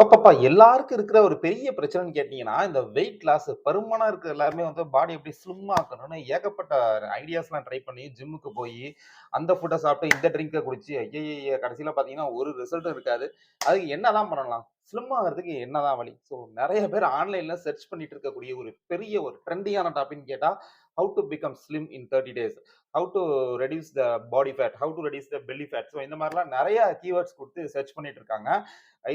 அப்பப்பா எல்லாருக்கும் இருக்கிற ஒரு பெரிய பிரச்சனைன்னு கேட்டீங்கன்னா, இந்த வெயிட் லாஸ் பருமனா இருக்கிற எல்லாருமே வந்து பாடி எப்படி ஸ்லிம் ஆக்கணும்னு ஏகப்பட்ட ஐடியாஸ்லாம் ட்ரை பண்ணி ஜிம்முக்கு போய் அந்த ஃபுட்டை சாப்பிட்டு, இந்த ட்ரிங்கை குடிச்சு, ஐய்யய்ய! கடைசியில் பார்த்தீங்கன்னா, ஒரு ரிசல்ட்டும் இருக்காது. அதுக்கு என்னதான் பண்ணலாம்? ஸ்லிம் ஆகுறதுக்கு என்னதான் வழி? ஸோ நிறைய பேர் ஆன்லைனில் சர்ச் பண்ணிட்டு இருக்கக்கூடிய ஒரு பெரிய ஒரு ட்ரெண்டியான டாப்பின்னு கேட்டால் how to become slim in 30 days. How to reduce the body fat. How to reduce the belly fat. So இந்த மாதிரிலாம் நிறைய கீவேர்ட்ஸ் கொடுத்து சர்ச் பண்ணிட்டு இருக்காங்க.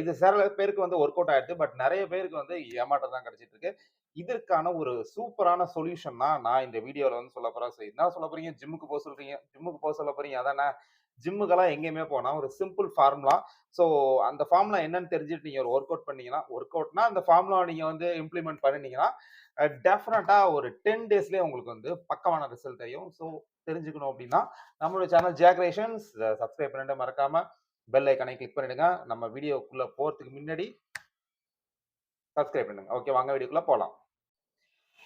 இது சில பேருக்கு வந்து ஒர்க் அவுட் ஆயிடுது. பட் நிறைய பேருக்கு வந்து ஏமாற்றம் தான் கிடைச்சிட்டு இருக்கு. இதற்கான ஒரு சூப்பரான சொல்யூஷன் தான் நான் இந்த வீடியோவில் வந்து சொல்ல போறேன். சரி என்ன சொல்ல போறீங்க? ஜிம்முக்கு போக சொல்றீங்க. ஜிம்முக்கு போக சொல்ல போறீங்க. அதானே? ஜிம்முக்கெல்லாம் எங்கேயுமே போனால் ஒரு சிம்பிள் ஃபார்முலா. ஸோ அந்த ஃபார்முலா என்னன்னு தெரிஞ்சுட்டு நீங்கள் ஒரு ஒர்க் அவுட் பண்ணீங்கன்னா, ஒர்க் அவுட்னா அந்த ஃபார்முலாவ நீங்கள் வந்து இம்ப்ளிமெண்ட் பண்ணினீங்கன்னா டெஃபினட்டாக ஒரு டென் டேஸ்லேயே உங்களுக்கு வந்து பக்கமான ரிசல்ட் தெரியும். ஸோ தெரிஞ்சுக்கணும் அப்படின்னா நம்மளுடைய சேனல் ஜாக் சப்ஸ்கிரைப் பண்ணிட்டு மறக்காமல் பெல் ஐக்கனை கிளிக் பண்ணிடுங்க. நம்ம வீடியோக்குள்ளே போகிறதுக்கு முன்னாடி சப்ஸ்கிரைப் பண்ணுங்க. ஓகே வாங்க வீடியோக்குள்ளே போகலாம்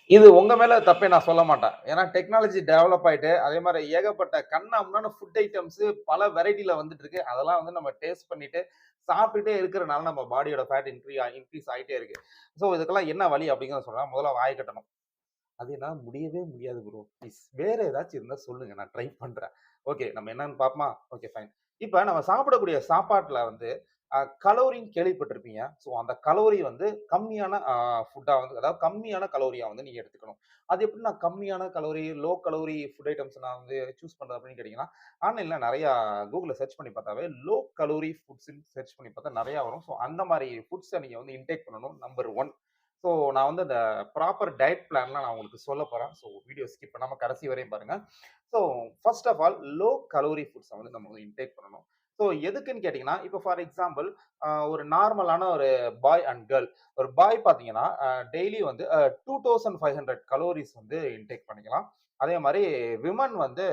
இது உங்க மேல தப்பே நான் சொல்ல மாட்டேன். ஏன்னா டெக்னாலஜி டெவலப் ஆயிட்டு, அதே மாதிரி ஏகப்பட்ட கண்ணாமூனான ஃபுட் ஐட்டம்ஸ் பல வெரைட்டில வந்துட்டு இருக்கு. அதெல்லாம் வந்து நம்ம டேஸ்ட் பண்ணிட்டு, சாப்பிட்டுட்டே இருக்கிறனால நம்ம பாடியோட ஃபேட் இன்க்ரீ இன்க்ரீஸ் ஆகிட்டே இருக்கு. ஸோ இதுக்கெல்லாம் என்ன வழி அப்படிங்கிறத சொல்றேன். முதல்ல வாய் கட்டணும். அது என்ன முடியவே முடியாது ப்ரோ. ப்ளீஸ் வேற ஏதாச்சும் இருந்தால் சொல்லுங்க. நான் ட்ரை பண்றேன். ஓகே நம்ம என்னன்னு பார்ப்போமா? Okay fine. இப்போ நம்ம சாப்பிடக்கூடிய சாப்பாட்டில் வந்து கலோரின்னு கேள்விப்பட்டிருப்பீங்க. ஸோ அந்த கலோரி வந்து கம்மியான ஃபுட்டாக வந்து அதாவது கம்மியான கலோரியாக வந்து நீங்கள் எடுத்துக்கணும். அது எப்படி நான் கம்மியான calorie, low calorie food items நான் வந்து சூஸ் பண்ணுறது அப்படின்னு கேட்டிங்கன்னா ஆன்லைனில் நிறையா கூகுளில் சர்ச் பண்ணி பார்த்தாவே லோ கலோரி ஃபுட்ஸ்ன்னு சர்ச் பண்ணி பார்த்தா நிறையா வரும். ஸோ அந்த மாதிரி ஃபுட்ஸை நீங்கள் வந்து இன்டேக் பண்ணணும். நம்பர் ஒன் ஸோ நான் வந்து அந்த ப்ராப்பர் டயட் பிளான்லாம் நான் உங்களுக்கு சொல்ல போகிறேன் ஸோ வீடியோ ஸ்கிப் பண்ணாமல் கடைசி வரையும் பாருங்கள் so first of all low calorie ஃபுட்ஸை வந்து நம்ம வந்து இன்டேக் பண்ணணும். ஸோ எதுக்குன்னு கேட்டிங்கன்னா இப்போ ஃபார் எக்ஸாம்பிள் ஒரு நார்மலான ஒரு பாய் அண்ட் கேர்ள். ஒரு பாய் பார்த்தீங்கன்னா, டெய்லி வந்து two thousand five hundred calories வந்து இன்டேக் பண்ணிக்கலாம். அதே மாதிரி விமன் வந்து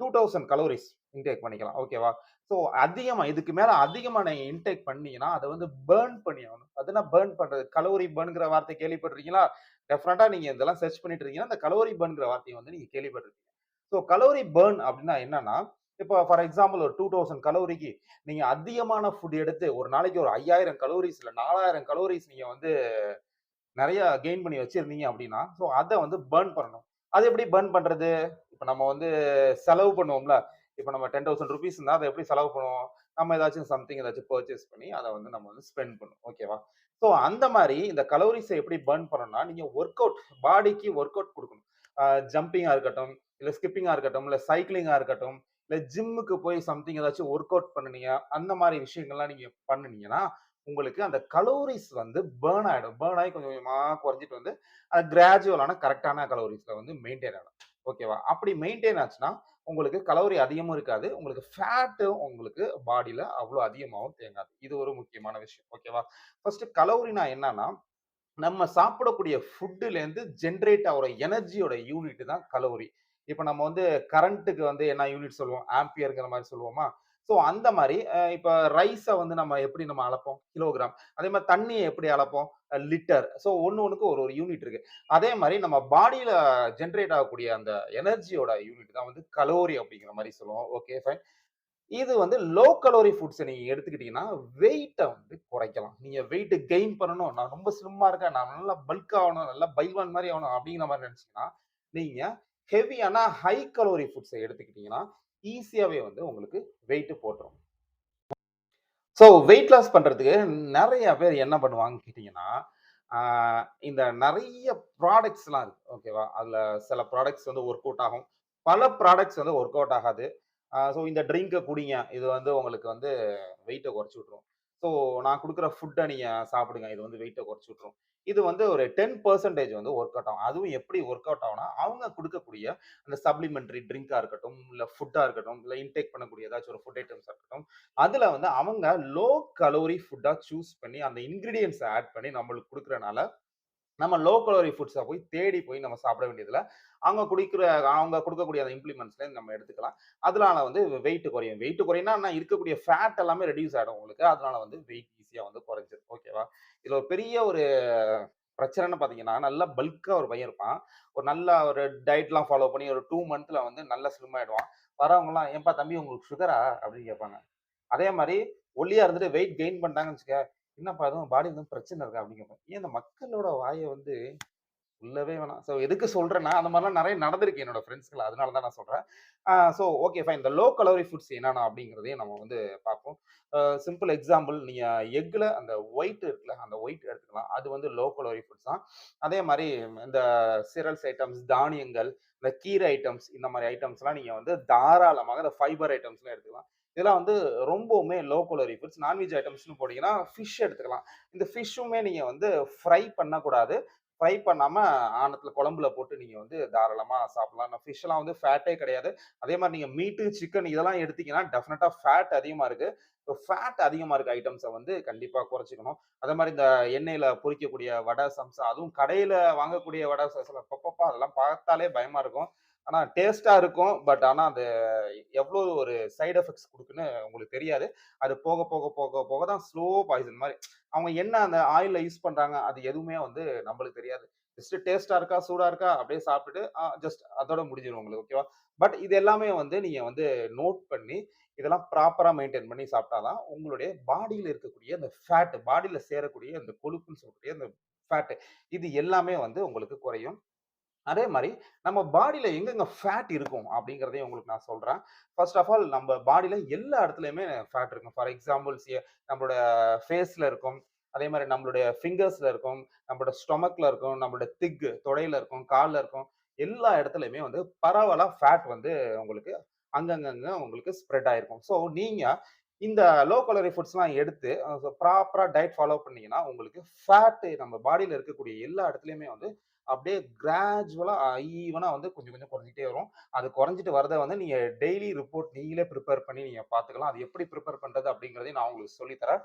2000 கலோரிஸ் இன்டேக் பண்ணிக்கலாம். ஓகேவா? ஸோ அதிகமாக இதுக்கு மேலே அதிகமாக நீங்கள் இன்டேக் பண்ணீங்கன்னா, அதை வந்து பேர்ன் பண்ணி ஆகணும். அதுனா பேர்ன் பண்ணுறது கலோரி பர்ன்ங்கிற வார்த்தை கேள்விப்பட்டிருக்கீங்களா? டெஃபினட்டா நீங்கள் இதெல்லாம் சர்ச் பண்ணிட்டு இருக்கீங்கன்னா, அந்த கலோரி பர்ன்ங்கிற வார்த்தையை வந்து நீங்கள் கேள்விப்பட்டிருக்கீங்க ஸோ கலோரி பேர்ன் அப்படின்னா என்னன்னா, இப்போ ஃபார் எக்ஸாம்பிள் ஒரு 2000 கலோரிக்கு நீங்கள் அதிகமான ஃபுட் எடுத்து ஒரு நாளைக்கு ஒரு 5000 கலோரிஸ் இல்லை நாலாயிரம் கலோரிஸ் நீங்கள் வந்து நிறைய கெயின் பண்ணி வச்சுருந்தீங்க அப்படின்னா ஸோ அதை வந்து பர்ன் பண்ணணும். அது எப்படி பர்ன் பண்ணுறது இப்போ நம்ம வந்து செலவு பண்ணுவோம்ல. இப்போ நம்ம டென் தௌசண்ட் ருபீஸ் இருந்தால் அதை எப்படி செலவு பண்ணுவோம்? நம்ம ஏதாச்சும் சம்திங் ஏதாச்சும் பர்ச்சேஸ் பண்ணி அதை வந்து நம்ம வந்து ஸ்பெண்ட் பண்ணுவோம். ஓகேவா? ஸோ அந்த மாதிரி இந்த கலோரிஸை எப்படி பர்ன் பண்ணணும்னா, நீங்கள் ஒர்க் அவுட் பாடிக்கு ஒர்க் அவுட் கொடுக்கணும் ஜம்பிங்காக இருக்கட்டும், இல்லை ஸ்கிப்பிங்காக இருக்கட்டும், இல்லை சைக்கிளிங்காக இருக்கட்டும், இல்ல ஜிம்முக்கு போய் சம்திங் ஏதாச்சும் ஒர்க் அவுட் பண்ணுனீங்க. அந்த மாதிரி விஷயங்கள்லாம் நீங்க பண்ணுனீங்கன்னா, உங்களுக்கு அந்த கலோரிஸ் வந்து பேர்ன் ஆயிடும். பேர்ன் ஆகி கொஞ்சம் கொஞ்சமா குறைஞ்சிட்டு வந்து, அது கிராஜுவலான கரெக்டான கலோரிஸ்ல வந்து மெயின்டெயின் ஆகும். ஓகேவா? அப்படி மெயின்டெயின் ஆச்சுன்னா, உங்களுக்கு கலோரி அதிகமும் இருக்காது. உங்களுக்கு ஃபேட்டும் உங்களுக்கு பாடியில் அவ்வளோ அதிகமாகவும் தேங்காது. இது ஒரு முக்கியமான விஷயம். ஓகேவா? ஃபர்ஸ்ட் கலோரினா என்னன்னா, நம்ம சாப்பிடக்கூடிய ஃபுட்டுலேருந்து ஜென்ரேட் ஆகிற எனர்ஜியோட யூனிட் தான் கலோரி. இப்போ நம்ம வந்து கரண்ட்டுக்கு வந்து என்ன யூனிட் சொல்லுவோம்? ஆம்பியருங்கிற மாதிரி சொல்லுவோமா? ஸோ அந்த மாதிரி இப்போ ரைஸை வந்து நம்ம எப்படி நம்ம அளப்போம்? கிலோகிராம். அதே மாதிரி தண்ணியை எப்படி அளப்போம்? லிட்டர். ஸோ ஒன்று ஒன்றுக்கு ஒரு ஒரு யூனிட் இருக்கு. அதே மாதிரி நம்ம பாடியில் ஜென்ரேட் ஆகக்கூடிய அந்த எனர்ஜியோட யூனிட் தான் வந்து கலோரி அப்படிங்கிற மாதிரி சொல்லுவோம். Okay fine. இது வந்து லோ கலோரி ஃபுட்ஸை நீங்கள் எடுத்துக்கிட்டீங்கன்னா, வெயிட்டை வந்து குறைக்கலாம். நீங்கள் வெயிட்டு கெயின் பண்ணணும். நான் ரொம்ப ஸ்லிம்மாக இருக்கேன். நான் நல்லா பல்க் ஆகணும் நல்லா பைல்வான் மாதிரி ஆகணும் அப்படிங்கிற மாதிரி நினச்சிங்கன்னா நீங்கள் ஹெவியான ஹை கலோரி ஃபுட்ஸை எடுத்துக்கிட்டீங்கன்னா, ஈஸியாகவே வந்து உங்களுக்கு வெயிட்டு போட்டுரும். ஸோ வெயிட் லாஸ் பண்ணுறதுக்கு நிறைய பேர் என்ன பண்ணுவாங்கன்னு கேட்டிங்கன்னா இந்த நிறைய ப்ராடக்ட்ஸ்லாம் இருக்குது ஓகேவா? அதில் சில ப்ராடக்ட்ஸ் வந்து ஒர்க் அவுட் ஆகும். பல ப்ராடக்ட்ஸ் வந்து ஒர்க் அவுட் ஆகாது. ஸோ இந்த ட்ரிங்கை குடிங்க. இது வந்து உங்களுக்கு வந்து வெயிட்டை குறைச்சி விட்ரும் ஸோ நான் கொடுக்குற ஃபுட்டை நீங்கள் சாப்பிடுங்க. இது வந்து வெயிட்டை குறைச்சி விட்ரும் இது வந்து ஒரு 10% வந்து ஒர்க் அவுட் ஆகும். அதுவும் எப்படி ஒர்க் அவுட் ஆகும்னா, அவங்க கொடுக்கக்கூடிய அந்த சப்ளிமெண்டரி ட்ரிங்காக இருக்கட்டும், இல்லை ஃபுட்டாக இருக்கட்டும், இல்லை இன்டேக் பண்ணக்கூடிய ஏதாச்சும் ஒரு ஃபுட் ஐட்டம்ஸாக இருக்கட்டும். அதில் வந்து அவங்க லோ கலோரி ஃபுட்டாக சூஸ் பண்ணி அந்த இன்க்ரீடியன்ஸை ஆட் பண்ணி நம்மளுக்கு கொடுக்குறனால நம்ம லோ கலோரி ஃபுட்ஸை போய் தேடி போய் நம்ம சாப்பிட வேண்டியதில் அவங்க குடிக்கிற அவங்க கொடுக்கக்கூடிய அந்த இம்ப்ளிமெண்ட்ஸ்லேருந்து நம்ம எடுத்துக்கலாம். அதனால வந்து வெயிட் குறையும். வெயிட் குறையினா நான் இருக்கக்கூடிய ஃபேட் எல்லாமே ரெடியூஸ் ஆகிடும் உங்களுக்கு. அதனால வந்து வெயிட் ஈஸியாக வந்து குறைஞ்சிரும். ஓகேவா? இதில் ஒரு பெரிய ஒரு பிரச்சனைன்னு பார்த்தீங்கன்னா, நல்லா பல்காக ஒரு பையன் இருப்பான். ஒரு நல்ல ஒரு டயட்லாம் ஃபாலோ பண்ணி ஒரு டூ மந்த்ல வந்து நல்லா ஸ்லிம் ஆகிடுவான் வரவங்கலாம், "ஏன்பா தம்பி உங்களுக்கு சுகரா?" அப்படின்னு கேட்பாங்க. அதே மாதிரி ஒல்லியாக இருந்துட்டு வெயிட் கெயின் பண்ணிட்டாங்கன்னு வச்சுக்க, என்னப்பா எதுவும் பாடி எதுவும் பிரச்சனை இருக்கா? அப்படிங்கிறப்ப ஏன் இந்த மக்களோட வாயை வந்து சொல்லவே வேணாம். ஸோ எதுக்கு சொல்கிறேன்னா அந்த மாதிரிலாம் நிறைய நடந்திருக்கு என்னோட ஃப்ரெண்ட்ஸ்கள் அதனால தான் நான் சொல்கிறேன் ஸோ ஓகே ஃபைன். இந்த லோ கலோரி ஃபுட்ஸ் என்னென்ன அப்படிங்கிறதையும் நம்ம வந்து பார்ப்போம். சிம்பிள் எக்ஸாம்பிள் நீங்கள் எக்கில் அந்த ஒயிட் இருக்குல்ல, அந்த ஒயிட் எடுத்துக்கலாம். அது வந்து லோ கலோரி ஃபுட்ஸ் தான். அதே மாதிரி இந்த சிரல்ஸ் ஐட்டம்ஸ், தானியங்கள், இந்த கீரை ஐட்டம்ஸ் இந்த மாதிரி ஐட்டம்ஸ்லாம் நீங்கள் வந்து தாராளமாக இந்த ஃபைபர் ஐட்டம்ஸ்லாம் எடுத்துக்கலாம். இதெல்லாம் வந்து ரொம்பவுமே low calorie foods. Non veg ஐட்டம்ஸ்னு போட்டிங்கன்னா ஃபிஷ் எடுத்துக்கலாம். இந்த ஃபிஷ்ஷுமே நீங்கள் வந்து ஃப்ரை பண்ணக்கூடாது. ஃப்ரை பண்ணாமல் ஆனத்தில் குழம்புல போட்டு நீங்கள் வந்து தாராளமாக சாப்பிடலாம். இந்த ஃபிஷ்லாம் வந்து ஃபேட்டே கிடையாது. அதே மாதிரி நீங்கள் மீட்டு, சிக்கன் இதெல்லாம் எடுத்தீங்கன்னா, டெஃபினட்டாக ஃபேட் அதிகமாக இருக்குது ஸோ ஃபேட் அதிகமாக இருக்க ஐட்டம்ஸை வந்து கண்டிப்பாக குறைச்சிக்கணும் அதே மாதிரி இந்த எண்ணெயில் பொரிக்கக்கூடிய வடை, சம்சா அதுவும் கடையில் வாங்கக்கூடிய வடை, சம்சா பப்பப்பா அதெல்லாம் பார்த்தாலே பயமாக இருக்கும். ஆனால் டேஸ்ட்டாக இருக்கும். பட் ஆனால் அது எவ்வளோ ஒரு சைடு எஃபெக்ட்ஸ் கொடுக்குன்னு உங்களுக்கு தெரியாது. அது போக, போக, போக, போக தான் ஸ்லோ பாய்சன் மாதிரி அவங்க என்ன அந்த ஆயிலில் யூஸ் பண்ணுறாங்க அது எதுவுமே வந்து நம்மளுக்கு தெரியாது. ஜஸ்ட் டேஸ்ட்டாக இருக்கா, சூடாக இருக்கா, அப்படியே சாப்பிட்டுட்டு ஜஸ்ட் அதோட முடிஞ்சிடும் உங்களுக்கு. ஓகேவா? பட் இது எல்லாமே வந்து நீங்கள் வந்து நோட் பண்ணி, இதெல்லாம் ப்ராப்பராக மெயின்டைன் பண்ணி சாப்பிட்டா தான், உங்களுடைய பாடியில் இருக்கக்கூடிய அந்த ஃபேட் பாடியில் சேரக்கூடிய அந்த கொழுப்புன்னு சொல்லக்கூடிய அந்த ஃபேட்டு இது எல்லாமே வந்து உங்களுக்கு குறையும். அதே மாதிரி நம்ம பாடியில் எங்கெங்க ஃபேட் இருக்கும் அப்படிங்கிறதையும் உங்களுக்கு நான் சொல்கிறேன் ஃபர்ஸ்ட் ஆஃப் ஆல் நம்ம பாடியில் எல்லா இடத்துலையுமே ஃபேட் இருக்கும். ஃபார் எக்ஸாம்பிள்ஸ் நம்மளோட ஃபேஸில் இருக்கும். அதே மாதிரி நம்மளுடைய ஃபிங்கர்ஸில் இருக்கும். நம்மளோட ஸ்டொமக்கில் இருக்கும். நம்மளோட திக்கு தொடையில இருக்கும். காலில் இருக்கும். எல்லா இடத்துலையுமே வந்து பரவலாக ஃபேட் வந்து உங்களுக்கு அங்கங்கங்க உங்களுக்கு ஸ்ப்ரெட் ஆயிருக்கும். ஸோ நீங்கள் இந்த லோ கலரி ஃபுட்ஸ்லாம் எடுத்து ப்ராப்பராக டயட் ஃபாலோ பண்ணீங்கன்னா, உங்களுக்கு ஃபேட்டு நம்ம பாடியில் இருக்கக்கூடிய எல்லா இடத்துலையுமே வந்து அப்படியே கிராஜுவலா ஈவனா வந்து கொஞ்சம் கொஞ்சம் குறைஞ்சிட்டே வரும். அது குறைஞ்சிட்டு வரதை வந்து நீங்க டெய்லி ரிப்போர்ட் நீங்களே ப்ரிப்பேர் பண்ணி நீங்க பார்த்துக்கலாம். அது எப்படி ப்ரிப்பேர் பண்றது அப்படிங்கிறதையும் நான் உங்களுக்கு சொல்லித்தரேன்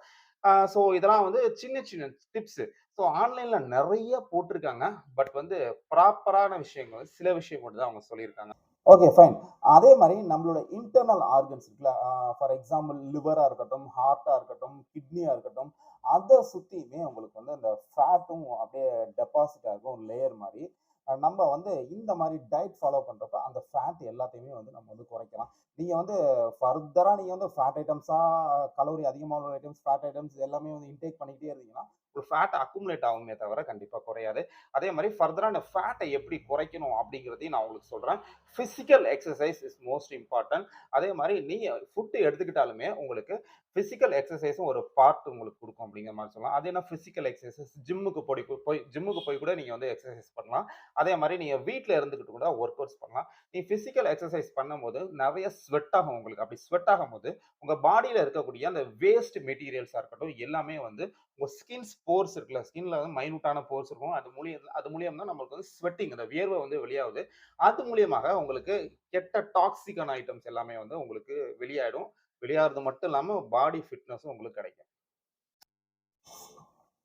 ஸோ இதெல்லாம் வந்து சின்ன சின்ன டிப்ஸ். ஸோ ஆன்லைன்ல நிறைய போட்டிருக்காங்க. பட் வந்து ப்ராப்பரான விஷயங்கள் சில விஷயம் மட்டும் தான் அவங்க சொல்லியிருக்காங்க. Okay fine. அதே மாதிரி நம்மளோட இன்டர்னல் ஆர்கன்ஸ் இருக்குல்ல, ஃபார் எக்ஸாம்பிள் லிவராக இருக்கட்டும், ஹார்ட்டாக இருக்கட்டும், கிட்னியாக இருக்கட்டும், அதை சுற்றியுமே உங்களுக்கு வந்து அந்த ஃபேட்டும் அப்படியே டெபாசிட் ஆகும் லேயர் மாதிரி நம்ம வந்து இந்த மாதிரி டயட் ஃபாலோ பண்ணுறப்ப அந்த ஃபேட் எல்லாத்தையுமே வந்து நம்ம வந்து குறைக்கலாம். நீங்கள் வந்து ஃபர்தராக நீங்கள் வந்து ஃபேட் ஐட்டம்ஸாக கலோரி அதிகமான உள்ள ஐட்டம்ஸ், ஃபேட் ஐட்டம்ஸ் எல்லாமே வந்து இன்டேக் பண்ணிக்கிட்டே இருந்தீங்கன்னா, ஒரு ஃபேட் அக்குமுலேட் ஆகுமே தவிர கண்டிப்பாக குறையாது. அதே மாதிரி ஃபர்தராக அந்த ஃபேட்டை எப்படி குறைக்கணும் அப்படிங்கிறதையும் நான் உங்களுக்கு சொல்கிறேன் physical exercise is most important. அதே மாதிரி நீங்கள் ஃபுட்டு எடுத்துக்கிட்டாலுமே உங்களுக்கு ஃபிசிக்கல் எக்ஸசைஸும் ஒரு பார்ட் உங்களுக்கு கொடுக்கும் அப்படிங்கிற மாதிரி சொல்லலாம். அது என்ன ஃபிசிக்கல் எக்ஸசைஸ் ஜிம்முக்கு போய் போய் ஜிம்முக்கு போய் கூட நீங்கள் வந்து எக்ஸசைஸ் பண்ணலாம். அதே மாதிரி நீங்கள் வீட்டில் இருந்துக்கிட்டு கூட ஒர்க் அவுட்ஸ் பண்ணலாம். நீ ஃபிசிக்கல் எக்ஸசைஸ் பண்ணும்போது நிறைய ஸ்வெட் ஆகும் உங்களுக்கு. அப்படி ஸ்வெட் ஆகும்போது உங்கள் பாடியில் இருக்கக்கூடிய அந்த வேஸ்ட் மெட்டீரியல்ஸாக இருக்கட்டும், எல்லாமே வந்து உங்கள் ஸ்கின் போர்ஸ் இருக்குல்ல, ஸ்கின்ல வந்து மைனூட்டான போர்ஸ் இருக்கும். அது மூலியம் அது மூலியம் தான் நம்மளுக்கு வந்து ஸ்வெட்டிங் அந்த வியர்வை வந்து வெளியாகுது. அது மூலியமாக உங்களுக்கு கெட்ட டாக்ஸிக்கான ஐட்டம்ஸ் எல்லாமே வந்து உங்களுக்கு வெளியாயிடும். விளையாடுறது மட்டும் இல்லாம பாடி ஃபிட்னஸும் உங்களுக்கு கிடைக்கும்.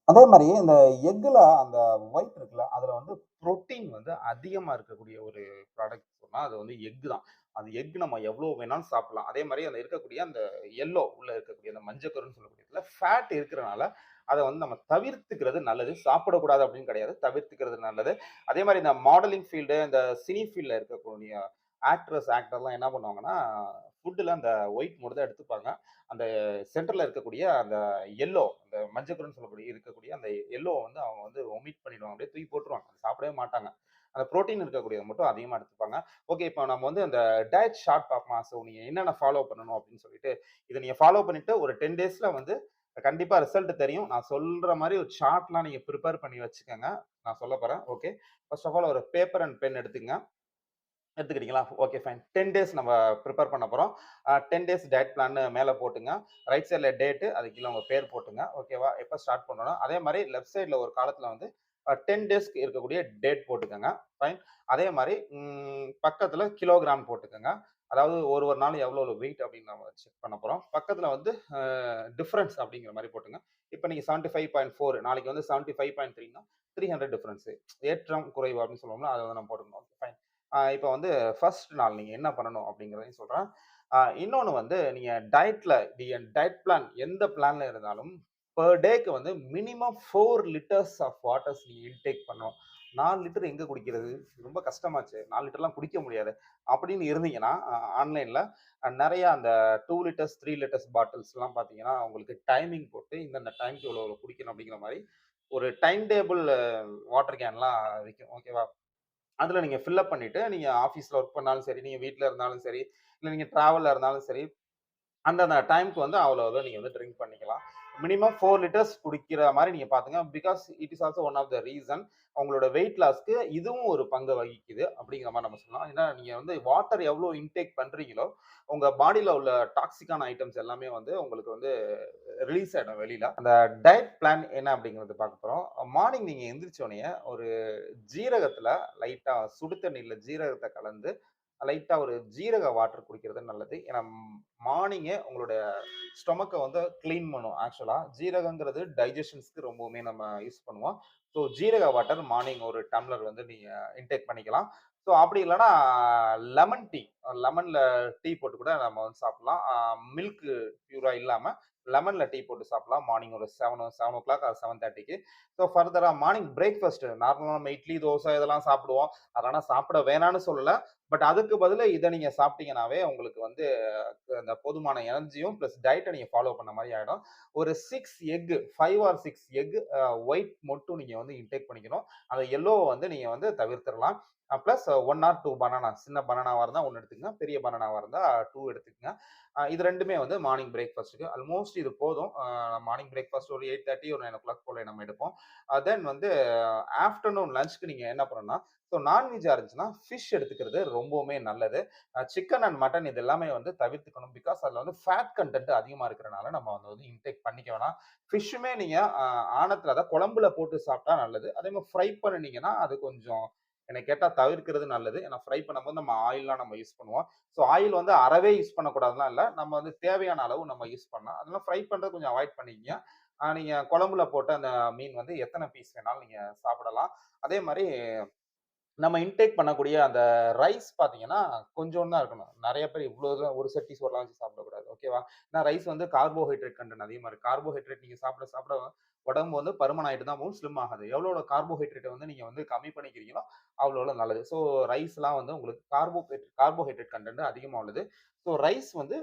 அதே மாதிரி இந்த எக்குல அந்த ஒயிட் இருக்குல்ல, அதுல வந்து புரோட்டீன் வந்து அதிகமா இருக்கக்கூடிய ஒரு ப்ராடக்ட் சொன்னா, அது வந்து எக் தான். அந்த எக் நம்ம எவ்வளோ வேணாலும் சாப்பிடலாம். அதே மாதிரி அந்த இருக்கக்கூடிய அந்த எல்லோ உள்ள இருக்கக்கூடிய அந்த மஞ்சக்கருன்னு சொல்லக்கூடியதுல ஃபேட் இருக்கிறனால, அதை வந்து நம்ம தவிர்த்துக்கிறது நல்லது. சாப்பிடக்கூடாது அப்படின்னு கிடையாது. தவிர்த்துக்கிறது நல்லது. அதே மாதிரி இந்த மாடலிங் ஃபீல்டு, இந்த சினி ஃபீல்டில் இருக்கக்கூடிய ஆக்ட்ரஸ், ஆக்டர்லாம் என்ன பண்ணுவாங்கன்னா, ஃபுட்டில் அந்த ஒயிட் மட்டும் தான் எடுத்துப்பாங்க. அந்த சென்டரில் இருக்கக்கூடிய அந்த எல்லோ அந்த மஞ்சக்கருன்னு சொல்லக்கூடிய இருக்கக்கூடிய அந்த எல்லோ வந்து அவங்க வந்து ஒமிட் பண்ணிடுவாங்க. அப்படியே தூக்கி போட்டுருவாங்க. சாப்பிடவே மாட்டாங்க. அந்த புரோட்டீன் இருக்கக்கூடியது மட்டும் அதிகமாக எடுத்துப்பாங்க. ஓகே இப்போ நம்ம வந்து அந்த டயட் ஷார்ட் பார்ப்போம் ஸோ நீங்கள் என்னென்ன ஃபாலோ பண்ணணும் அப்படின்னு சொல்லிட்டு, இதை நீங்கள் ஃபாலோ பண்ணிவிட்டு ஒரு டென் டேஸில் வந்து கண்டிப்பாக ரிசல்ட் தெரியும். நான் சொல்கிற மாதிரி ஒரு சார்ட்லாம் நீங்கள் ப்ரிப்பேர் பண்ணி வச்சுக்கோங்க நான் சொல்ல போகிறேன் ஓகே. ஃபர்ஸ்ட் ஆஃப் ஆல் ஒரு பேப்பர் அண்ட் பென் எடுத்துக்கங்க. எடுத்துக்கிட்டீங்களா? Okay fine. 10 டேஸ் நம்ம ப்ரிப்பேர் பண்ண போகிறோம் டென் டேஸ் டயட் பிளான் மேலே போட்டுங்க. ரைட் சைடில் டேட்டு, அதுக்கு கீழே உங்கள் பேர் போட்டுங்க. ஓகேவா? எப்போ ஸ்டார்ட் பண்ணணும். அதே மாதிரி லெஃப்ட் சைடில் ஒரு காலத்தில் வந்து டென் டேஸ்க்கு இருக்கக்கூடிய டேட் போட்டுக்கோங்க ஃபைன். அதே மாதிரி பக்கத்தில் கிலோகிராம் போட்டுக்கோங்க அதாவது ஒரு ஒரு நாளும் எவ்வளோ வெயிட் அப்படின்னு நம்ம செக் பண்ண போகிறோம் பக்கத்தில் வந்து டிஃப்ரென்ஸ் அப்படிங்கிற மாதிரி போட்டுங்க. இப்ப நீங்க 75.4 நாளைக்கு வந்து செவன்ட்டி ஃபைவ் பாயிண்ட் த்ரீனா த்ரீ ஹண்ட்ரட் டிஃப்ரென்ஸு ஏற்றம், குறைவு அப்படின்னு சொல்லுவோம்னா அதை வந்து நம்ம போட்டுக்கணும். Okay fine. இப்போ வந்து ஃபர்ஸ்ட் நாள் நீங்கள் என்ன பண்ணணும் அப்படிங்கிறதையும் சொல்கிறேன் இன்னொன்று வந்து நீங்கள் டயட்டில் நீங்க டயட் பிளான் எந்த பிளானில் இருந்தாலும் பர் டேக்கு வந்து minimum four litres of waters நீங்கள் இன்டேக் பண்ணணும். நாலு லிட்டர் எங்கே குடிக்கிறது? ரொம்ப கஷ்டமாச்சு நாலு லிட்டர்லாம் குடிக்க முடியாது அப்படின்னு இருந்தீங்கன்னா, ஆன்லைனில் நிறையா அந்த டூ லிட்டர்ஸ், த்ரீ லிட்டர்ஸ் பாட்டில்ஸ்லாம் பார்த்தீங்கன்னா, உங்களுக்கு டைமிங் போட்டு இந்தந்த டைம்க்கு இவ்வளோ குடிக்கணும் அப்படிங்கிற மாதிரி ஒரு டைம் டேபிள் வாட்டர் கேன்லாம் விற்கும் ஓகேவா? அதில் நீங்கள் ஃபில் அப் நீங்கள் ஆஃபீஸில் ஒர்க் பண்ணாலும் சரி, நீங்கள் வீட்டில் இருந்தாலும் சரி, இல்லை நீங்கள் ட்ராவலில் இருந்தாலும் சரி, அந்தந்த டைம்க்கு வந்து அவ்வளோ அவ்வளோ நீங்கள் வந்து ட்ரிங்க் பண்ணிக்கலாம். மினிமம் ஃபோர் லிட்டர்ஸ் குடிக்கிற மாதிரி நீங்கள் பார்த்துங்க. Because it is also one of the reason உங்களோட வெயிட் லாஸ்க்கு இதுவும் ஒரு பங்கு வகிக்குது அப்படிங்கிற மாதிரி நம்ம சொல்லலாம். ஏன்னா நீங்கள் வந்து வாட்டர் எவ்வளோ இன்டேக் பண்ணுறீங்களோ உங்கள் பாடியில் உள்ள டாக்ஸிக்கான ஐட்டம்ஸ் எல்லாமே வந்து உங்களுக்கு வந்து ரிலீஸ் ஆகிடும் வெளியில் அந்த டயட் பிளான் என்ன அப்படிங்கிறது பார்க்க போகிறோம் மார்னிங் நீங்கள் எந்திரிச்சோடனே ஒரு ஜீரகத்தில் லைட்டாக சுடு தண்ணியில் ஜீரகத்தை கலந்து, லைட்டாக ஒரு ஜீரக வாட்டர் குடிக்கிறது நல்லது. ஏன்னா மார்னிங்கே உங்களுடைய ஸ்டொமக்கை வந்து க்ளீன் பண்ணும் ஆக்சுவலாக ஜீரகங்கிறது டைஜஷன்ஸ்க்கு ரொம்பவுமே நம்ம யூஸ் பண்ணுவோம். ஸோ ஜீரக வாட்டர் மார்னிங் ஒரு டம்ளர் வந்து நீங்கள் இன்டேக் பண்ணிக்கலாம். ஸோ அப்படி இல்லைன்னா லெமன் டீ லெமனில் டீ போட்டு கூட நம்ம வந்து சாப்பிட்லாம் மில்க்கு மில்க் இல்லாமல் லெமனில் டீ போட்டு சாப்பிடலாம். மார்னிங் ஒரு செவன் செவன் கிளாக் அது செவன் தேர்ட்டிக்கு ஸோ ஃபர்தராக மார்னிங் பிரேக்ஃபாஸ்ட் நார்மலாக நம்ம இட்லி, தோசை இதெல்லாம் சாப்பிடுவோம். அதனால் சாப்பிட வேணான்னு சொல்லலை பட் அதுக்கு பதிலாக இதை நீங்கள் சாப்பிட்டீங்கன்னாவே உங்களுக்கு வந்து அந்த போதுமான எனர்ஜியும் ப்ளஸ் டயட்டை நீங்கள் ஃபாலோ பண்ண மாதிரி ஆகிடும் ஒரு six egg five or six egg white மட்டும் நீங்கள் வந்து இன்டேக் பண்ணிக்கணும். அந்த எல்லோவை வந்து நீங்கள் வந்து தவிர்த்துடலாம் plus one or two banana சின்ன பனானாவாக இருந்தால் ஒன்று எடுத்துக்கங்க. பெரிய பனானாவாக இருந்தால் டூ எடுத்துக்கங்க. இது ரெண்டுமே வந்து மார்னிங் பிரேக்ஃபாஸ்ட்டுக்கு ஆல்மோஸ்ட் இது போதும். மார்னிங் பிரேக்ஃபாஸ்ட் ஒரு 8:30 ஒரு 9:00 போல நம்ம எடுப்போம். தென் வந்து ஆஃப்டர்நூன் லஞ்சுக்கு நீங்கள் என்ன பண்ணணும்னா, ஸோ நான்வெஜ்ஜாக இருந்துச்சுன்னா ஃபிஷ் எடுத்துக்கிறது ரொம்பவுமே நல்லது. சிக்கன் அண்ட் மட்டன் இது எல்லாமே வந்து தவிர்த்துக்கணும். பிகாஸ் அதில் வந்து ஃபேட் கன்டென்ட் அதிகமாக இருக்கிறனால நம்ம வந்து வந்து இன்டேக் பண்ணிக்க வேணாம். ஃபிஷ்ஷுமே நீங்கள் ஆணத்தில் ஆணத்துல குழம்புல போட்டு சாப்பிட்டா நல்லது. அதே மாதிரி ஃப்ரை பண்ணினீங்கன்னா அது கொஞ்சம் என்னை கேட்டால் தவிர்க்கிறது நல்லது. ஏன்னா ஃப்ரை பண்ணும்போது நம்ம ஆயில்லாம் நம்ம யூஸ் பண்ணுவோம். ஸோ ஆயில் வந்து அறவே யூஸ் பண்ணக்கூடாதுலாம் இல்லை நம்ம வந்து தேவையான அளவு நம்ம யூஸ் பண்ணலாம். அதனால ஃப்ரை பண்ணுறது கொஞ்சம் அவாய்ட் பண்ணிக்கிங்க நீங்கள் குழம்புல போட்டு அந்த மீன் வந்து எத்தனை பீஸ் வேணாலும் நீங்கள் சாப்பிடலாம். அதே மாதிரி நம்ம இன்டேக் பண்ணக்கூடிய அந்த ரைஸ் பார்த்தீங்கன்னா, கொஞ்சம் தான் இருக்கணும். நிறைய பேர் இவ்வளோ ஒரு சட்டி சோறுலாம் வச்சு சாப்பிடக்கூடாது. ஓகேவா? ஏன்னா ரைஸ் வந்து கார்போஹைட்ரேட் கன்டென்ட் அதிகமாக இருக்குது கார்போஹைட்ரேட் நீங்கள் சாப்பிட சாப்பிட உடம்பு வந்து பருமன் ஆகிட்டு தான் போகும். ஸ்லிம் ஆகாது. எவ்வளோ கார்போஹைட்ரேட்டை வந்து நீங்கள் வந்து கம்மி பண்ணிக்கிறீங்களோ, அவ்வளோ நல்லது. ஸோ ரைஸ்லாம் வந்து உங்களுக்கு கார்போஹைட்ரேட் கார்போஹைட்ரேட் கண்டென்ட் அதிகமாக உள்ளது. ஸோ ரைஸ் வந்து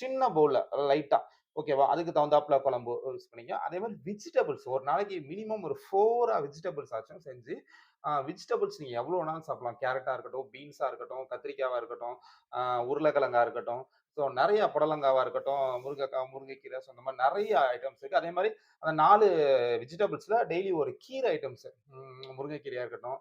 சின்ன பவுலில் லைட்டாக ஓகேவா? அதுக்கு தகுந்தாப்புல குழம்பு யூஸ் பண்ணிக்கங்க. அதே மாதிரி வெஜிடபிள்ஸ் ஒரு நாளைக்கு மினிமம் ஒரு ஃபோராக வெஜிடபிள்ஸ் ஆச்சும் செஞ்சு வெஜிடபிள்ஸ் நீங்கள் எவ்வளோ வேணாலும் சாப்பிடலாம். கேரட்டாக இருக்கட்டும், பீன்ஸாக இருக்கட்டும், கத்திரிக்காயாக இருக்கட்டும், உருளைக்கிழங்காக இருக்கட்டும், ஸோ நிறைய புடலங்காவாக இருக்கட்டும், முருங்கைக்காய், முருங்கைக்கீரை ஸோ இந்த மாதிரி நிறைய ஐட்டம்ஸ் இருக்குது அதே மாதிரி அந்த நாலு வெஜிடபிள்ஸில் டெய்லி ஒரு கீரை ஐட்டம்ஸ் முருங்கைக்கீரையாக இருக்கட்டும்,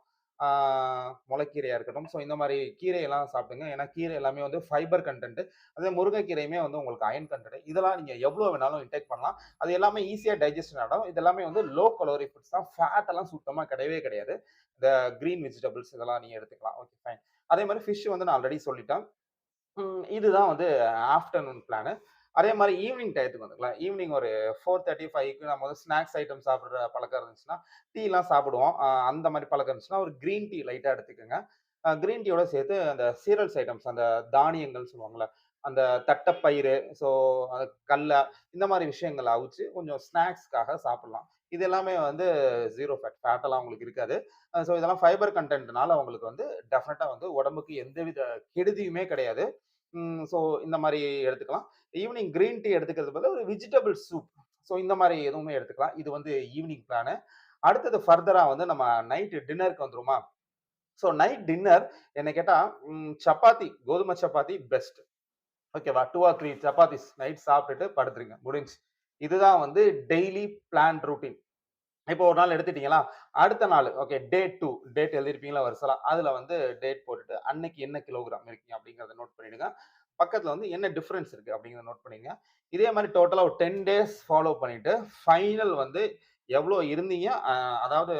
முளைக்கீரையாக இருக்கட்டும். ஸோ இந்த மாதிரி கீரையெல்லாம் சாப்பிடுங்க. ஏன்னா கீரை எல்லாமே வந்து ஃபைபர் கண்டென்ட்டு அதே முருங்கைக்கீரையுமே வந்து உங்களுக்கு அயர்ன் கண்டென்ட் இதெல்லாம் நீங்கள் எவ்வளோ வேணாலும் இன்டேக் பண்ணலாம். அது எல்லாமே ஈஸியாக டைஜெஸ்ஷன் ஆயிடும். இது எல்லாமே வந்து லோ கலோரி ஃபுட்ஸ் தான். ஃபேட் எல்லாம் சுத்தமாக கிடையவே கிடையாது. இந்த க்ரீன் வெஜிடபிள்ஸ் இதெல்லாம் நீங்கள் எடுத்துக்கலாம். Okay fine. அதே மாதிரி ஃபிஷ் வந்து நான் ஆல்ரெடி சொல்லிட்டேன். இதுதான் வந்து ஆஃப்டர்நூன் பிளானு. அதே மாதிரி ஈவினிங் டயத்துக்கு வந்துக்கலாம். ஈவினிங் ஒரு 4:30, 5க்கு நம்ம வந்து ஸ்நாக்ஸ் ஐட்டம் சாப்பிட்ற பழக்கம் இருந்துச்சுன்னா, டீலாம் சாப்பிடுவோம். அந்த மாதிரி பழக்கம் இருந்துச்சுன்னா, ஒரு க்ரீன் டீ லைட்டாக எடுத்துக்கோங்க க்ரீன் டீயோட சேர்த்து அந்த சீரியல்ஸ் ஐட்டம்ஸ் அந்த தானியங்கள் சொல்லுவாங்கல்ல, அந்த தட்டப்பயிறு, ஸோ அந்த கடல இந்த மாதிரி விஷயங்கள் அவிச்சு கொஞ்சம் ஸ்நாக்ஸ்க்காக சாப்பிடலாம். இது எல்லாமே வந்து ஜீரோ ஃபேட். ஃபேட்டெல்லாம் அவங்களுக்கு உங்களுக்கு இருக்காது. ஸோ இதெல்லாம் ஃபைபர் கண்டென்ட்னால உங்களுக்கு வந்து டெஃபினட்டாக வந்து உடம்புக்கு எந்தவித கெடுதியுமே கிடையாது. ஸோ இந்த மாதிரி எடுத்துக்கலாம். ஈவினிங் க்ரீன் டீ எடுத்துக்கிறதுக்கு பதிலா ஒரு வெஜிடபிள் சூப். ஸோ இந்த மாதிரி எதுவுமே எடுத்துக்கலாம். இது வந்து ஈவினிங் பிளானு. அடுத்தது ஃபர்தராக வந்து நம்ம நைட்டு டின்னருக்கு வந்துருமா ஸோ நைட் டின்னர் என்ன கேட்டால் சப்பாத்தி, கோதுமை சப்பாத்தி பெஸ்ட். ஓகேவா? Two or three chapatis night சாப்பிட்டுட்டு படுத்துருங்க. முடிஞ்சு இதுதான் வந்து டெய்லி பிளான் ரூட்டின். இப்போ ஒரு நாள் எடுத்துட்டீங்களா? அடுத்த நாள் ஓகே டேட் டூ டேட் எழுதியிருப்பீங்களா வரிசலா. அதுல வந்து டேட் போட்டுட்டு அன்னைக்கு என்ன கிலோகிராம் இருக்கீங்க அப்படிங்கிறத நோட் பண்ணிடுங்க. பக்கத்துல வந்து என்ன டிஃபரன்ஸ் இருக்கு அப்படிங்கிறத நோட் பண்ணிங்க இதே மாதிரி டோட்டலா ஒரு 10 டேஸ் ஃபாலோ பண்ணிட்டு, ஃபைனல் வந்து எவ்வளோ இருந்தீங்க, அதாவது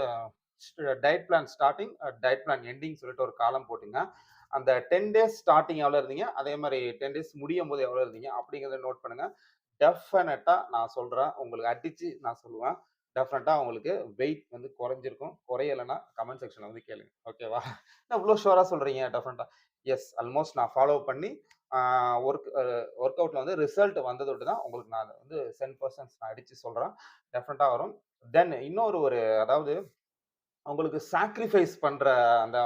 diet plan starting diet plan ending சொல்லிட்டு ஒரு காலம் போட்டுங்க. அந்த 10 டேஸ் ஸ்டார்டிங் எவ்வளோ இருந்தீங்க, அதே மாதிரி டென் டேஸ் முடியும் போது எவ்வளோ இருந்தீங்க அப்படிங்கிறத நோட் பண்ணுங்க. டெஃபினட்டா நான் சொல்றேன். உங்களுக்கு அடிச்சு நான் சொல்லுவேன். டெஃபினட்டாக உங்களுக்கு வெயிட் வந்து குறைஞ்சிருக்கும். குறையலைன்னா கமெண்ட் செக்ஷனில் வந்து கேளுங்க. ஓகேவா? நான் இவ்வளோ ஷோராக சொல்கிறீங்க டெஃபினட்டாக எஸ் ஆல்மோஸ்ட் நான் ஃபாலோ பண்ணி ஒர்க் ஒர்க் அவுட்டில் வந்து ரிசல்ட் வந்ததோடு தான் உங்களுக்கு நான் வந்து 10% நான் அடித்து சொல்கிறேன் டெஃபினட்டாக வரும். தென் இன்னொரு ஒரு அதாவது அவங்களுக்கு சாக்ரிஃபைஸ் பண்ணுற அந்த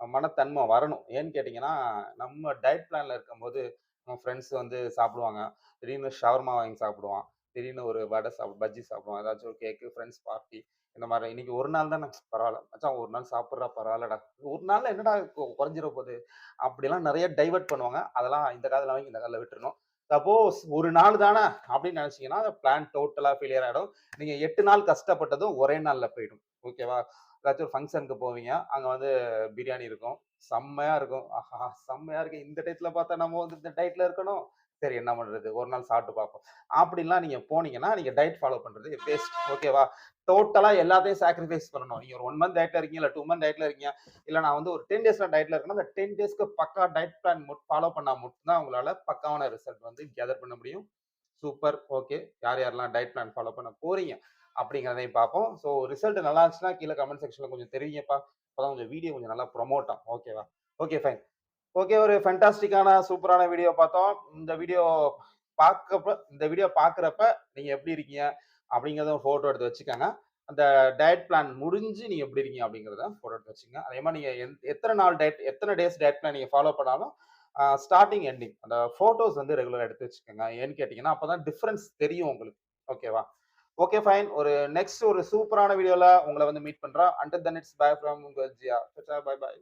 மனத்தன்மை வரணும். ஏன்னு கேட்டிங்கன்னா நம்ம டயட் பிளானில் இருக்கும்போது, நம்ம ஃப்ரெண்ட்ஸ் வந்து சாப்பிடுவாங்க. திடீர்னு ஷவர்மா வாங்கி சாப்பிடுவான். திடீர்னு ஒரு வடை சாப்பிடும் பஜ்ஜி சாப்பிடுவோம் ஏதாச்சும் ஒரு கேக்கு, ஃப்ரெண்ட்ஸ் பார்ட்டி இந்த மாதிரி இன்னைக்கு ஒரு நாள் தானே பரவாயில்ல மச்சான் ஒரு நாள் சாப்பிட்றா பரவாயில்லடா ஒரு நாள்ல என்னடா குறைஞ்சிட போகுது அப்படிலாம் நிறைய டைவர்ட் பண்ணுவாங்க. அதெல்லாம் இந்த காதுல வாங்கி இந்த காதுல விட்டுருணும் சப்போஸ் ஒரு நாள் தானே அப்படின்னு நெனச்சீங்கன்னா, பிளான் டோட்டலா ஃபெயிலியர் ஆகிடும் நீங்க எட்டு நாள் கஷ்டப்பட்டதும் ஒரே நாள்ல போயிடும். ஓகேவா? ஏதாச்சும் ஒரு ஃபங்க்ஷனுக்கு போவீங்க. அங்க வந்து பிரியாணி இருக்கும். செம்மையா இருக்கும். ஆஹா! செம்மையா இருக்கு. இந்த டயத்துல பார்த்தா நம்ம வந்து இந்த டயட்ல இருக்கணும். சரி என்ன பண்ணுறது ஒரு நாள் சாப்பிட்டு பார்ப்போம். அப்படிலாம் நீங்கள் போனீங்கன்னா, நீங்கள் டயட் ஃபாலோ பண்ணுறது பெஸ்ட் ஓகேவா? டோட்டலாக எல்லாத்தையும் சாக்ரிஃபைஸ் பண்ணணும். நீங்கள் ஒரு ஒன் மந்த் டயட்டில் இருக்கீங்க, இல்லை டூ மந்த் டயட்டில் இருக்கீங்க. இல்லை நான் வந்து ஒரு டென் டேஸில் டயட்டில் இருக்கேன்னா, அந்த 10 டேஸ்க்கு பக்கா டயட் பிளான் ஃபாலோ பண்ணால் மட்டும்தான் உங்களால் பக்காவான ரிசல்ட் வந்து கேதர் பண்ண முடியும். சூப்பர். ஓகே. யார் யாரெல்லாம் டயட் பிளான் ஃபாலோ பண்ண போகிறீங்க அப்படிங்கிறதையும் பார்ப்போம். ஸோ ரிசல்ட் நல்லா இருந்துச்சுன்னா, கீழே கமெண்ட் செக்ஷனில் கொஞ்சம் தெரிவிங்கப்பா. அப்பதான் கொஞ்சம் வீடியோ கொஞ்சம் நல்லா ப்ரொமோட் ஆகும். ஓகேவா? Okay fine. ஓகே ஒரு ஃபென்டாஸ்டிக்கான சூப்பரான வீடியோ பார்த்தோம். இந்த வீடியோ பார்க்கப்ப இந்த வீடியோ பார்க்குறப்ப நீங்கள் எப்படி இருக்கீங்க? அப்படிங்கிறத ஃபோட்டோ எடுத்து வச்சுக்கோங்க அந்த டயட் பிளான் முடிஞ்சு நீங்கள் எப்படி இருக்கீங்க? அப்படிங்கிறத ஃபோட்டோ எடுத்து வச்சுங்க அதே மாதிரி நீங்கள் எந் எத்தனை நாள் டயட் எத்தனை டேஸ் டயட் பிளான் நீங்கள் ஃபாலோ பண்ணாலும், ஸ்டார்டிங் எண்டிங் அந்த ஃபோட்டோஸ் வந்து ரெகுலராக எடுத்து வச்சுக்கோங்க ஏன்னு கேட்டிங்கன்னா அப்போ தான் டிஃப்ரென்ஸ் தெரியும் உங்களுக்கு. ஓகேவா? Okay fine. ஒரு நெக்ஸ்ட் ஒரு சூப்பரான வீடியோவில் உங்களை வந்து மீட் பண்றேன். Until then it's bye from உங்கள் ஜியா. பை